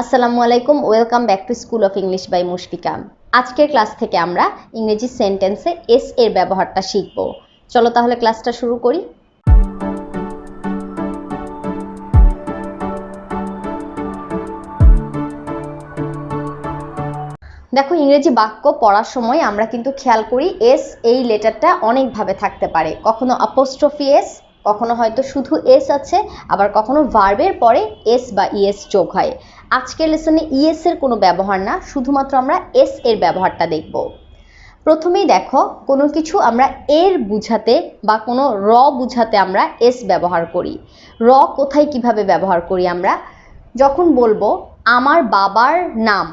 আসসালামু আলাইকুম, welcome back to school of English by Mushfika. আজকের ক্লাস থেকে আমরা ইংরেজি সেন্টেন্সে এস এর ব্যবহারটা শিখব। চলো তাহলে ক্লাসটা শুরু করি। দেখো, ইংরেজি বাক্য পড়ার সময় আমরা কিন্তু খেয়াল করি এস এই লেটারটা অনেকভাবে থাকতে পারে। কখনো অপোস্ট্রফি এস, কখনো হয়তো শুধু এস আছে, আবার কখনো ভার্বের পরে এস বা ইএস যোগ হয়। আজকের লেসনে ইএস এর কোনো ব্যবহার না, শুধুমাত্র আমরা এস এর ব্যবহারটা দেখব। প্রথমেই দেখো, কোনো কিছু আমরা এর বুঝাতে বা কোনো র বুঝাতে আমরা এস ব্যবহার করি। র কোথায় কীভাবে ব্যবহার করি আমরা? যখন বলব, আমার বাবার নাম,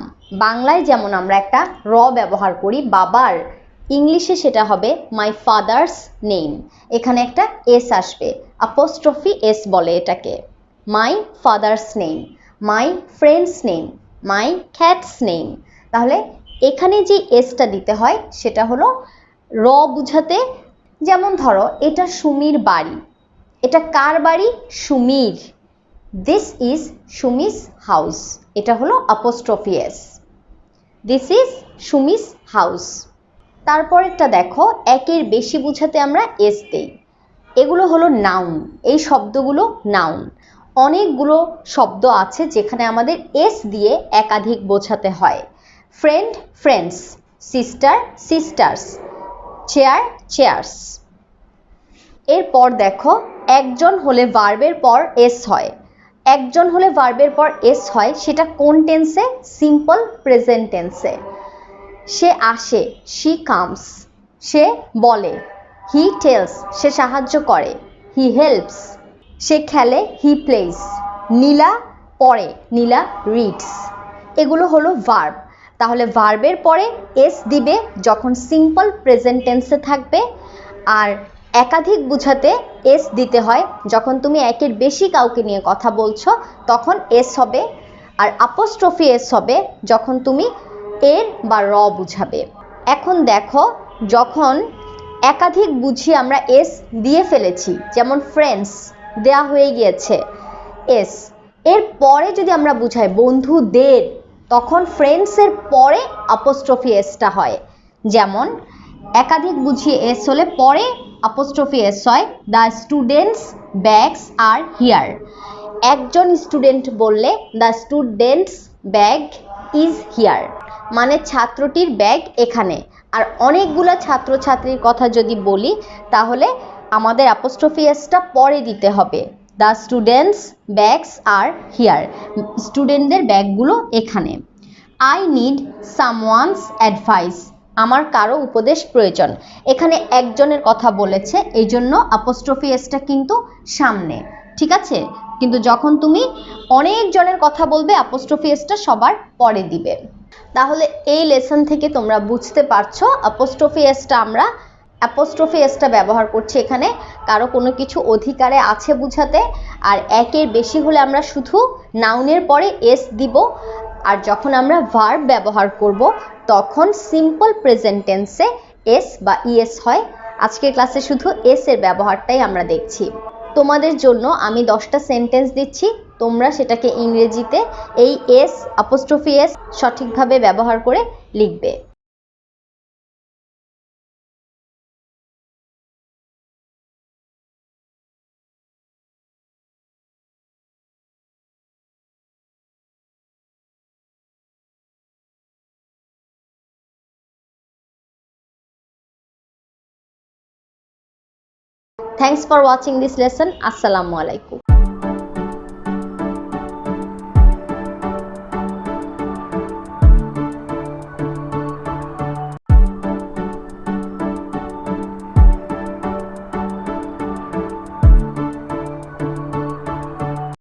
বাংলায় যেমন আমরা একটা র ব্যবহার করি, বাবার, ইংলিশে সেটা হবে মাই ফাদার্স নেম এখানে একটা এস আসবে অপোস্ট্রফি এস বলে এটাকে my father's name my friend's name my cat's name তাহলে এখানে যে এসটা দিতে হয়, সেটা হলো র বুঝাতে, যেমন ধরো, এটা সুমির বাড়ি। এটা কার বাড়ি? সুমির। This is Sumi's house. এটা হলো apostrophe this is Sumi's house. তারপরেরটা দেখো, একের বেশি বুঝাতে আমরা এস দেই। এগুলো হলো নাউন এই শব্দগুলো নাউন অনেকগুলো শব্দ আছে যেখানে আমাদের এস দিয়ে একাধিক বোঝাতে হয়। Friend friends sister sisters chair chairs এরপর দেখো, একজন হলে ভার্বের পর এস হয়। একজন হলে ভার্বের পর এস হয়, সেটা কোন টেন্সে সিম্পল প্রেজেন্ট টেন্সে সে আসে শি কামস সে বলে হি টেলস সে সাহায্য করে হি হেল্পস সে খেলে হি প্লেস নীলা পড়ে, নীলা রিডস এগুলো হলো ভার্ব তাহলে ভার্বের পরে এস দিবে যখন সিম্পল প্রেজেন্ট টেন্সে থাকবে, আর একাধিক বুঝাতে এস দিতে হয় যখন তুমি একের বেশি কাউকে নিয়ে কথা বলছো, তখন এস হবে, আর আপোস্ট্রফি এস হবে যখন তুমি এর বা র বুঝাবে। এখন দেখো, যখন একাধিক বুঝিয়ে আমরা এস দিয়ে ফেলেছি, যেমন ফ্রেন্ডস দেয়া হয়ে গিয়েছে। এস, এর পরে যদি আমরা বুঝাই বন্ধুদের, তখন ফ্রেন্ডসের পরে আপোস্ট্রফি এসটা হয়। যেমন, একাধিক বুঝিয়ে এস হলে পরে আপোস্ট্রফি এস হয় the students' bags are here একজন স্টুডেন্ট বললে the student's bag is here মানে ছাত্রটির ব্যাগ এখানে। আর অনেকগুলো ছাত্রছাত্রীর কথা যদি বলি, তাহলে আমাদের অ্যাপোস্ট্রফি এসটা পরে দিতে হবে। The students bags are here স্টুডেন্টদের ব্যাগগুলো এখানে। আই নিড সামওয়ানস অ্যাডভাইস আমার কারও উপদেশ প্রয়োজন। এখানে একজনের কথা বলেছে এই জন্য অ্যাপোস্ট্রফি এসটা কিন্তু সামনে। ঠিক আছে? কিন্তু যখন তুমি অনেকজনের কথা বলবে অ্যাপোস্ট্রফি এসটা সবার পরে দিবে। তাহলে এই লেসন থেকে তোমরা বুঝতে পারছ অ্যাপোস্ট্রফি এসটা আমরা অ্যাপোস্ট্রফি এসটা ব্যবহার করছি এখানে। কারও কোনো কিছু অধিকারে আছে বুঝাতে। আর একের বেশি হলে আমরা শুধু নাউনের পরে এস দিব। আর যখন আমরা ভার্ব ব্যবহার করব, তখন সিম্পল প্রেজেন্ট টেন্সে এস বা ইএস হয়। আজকের ক্লাসে শুধু এস এর ব্যবহারটাই আমরা দেখছি। তোমাদের জন্য আমি দশটা সেন্টেন্স দিচ্ছি। তোমরা সেটাকে ইংরেজিতে এই এস অ্যাপোস্ট্রফি এস সঠিকভাবে ব্যবহার করে লিখবে। Thanks for watching this lesson. Assalamualaikum.